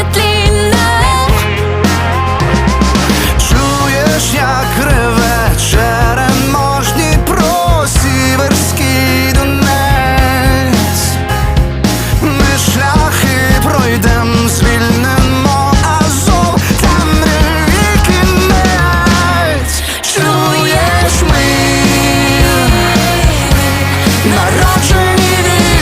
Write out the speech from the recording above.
нетлінне Чуєш, як реве череможні про сіверський Донець. Ми шляхи пройдем, звільнимо азов, там не Чуєш ми народ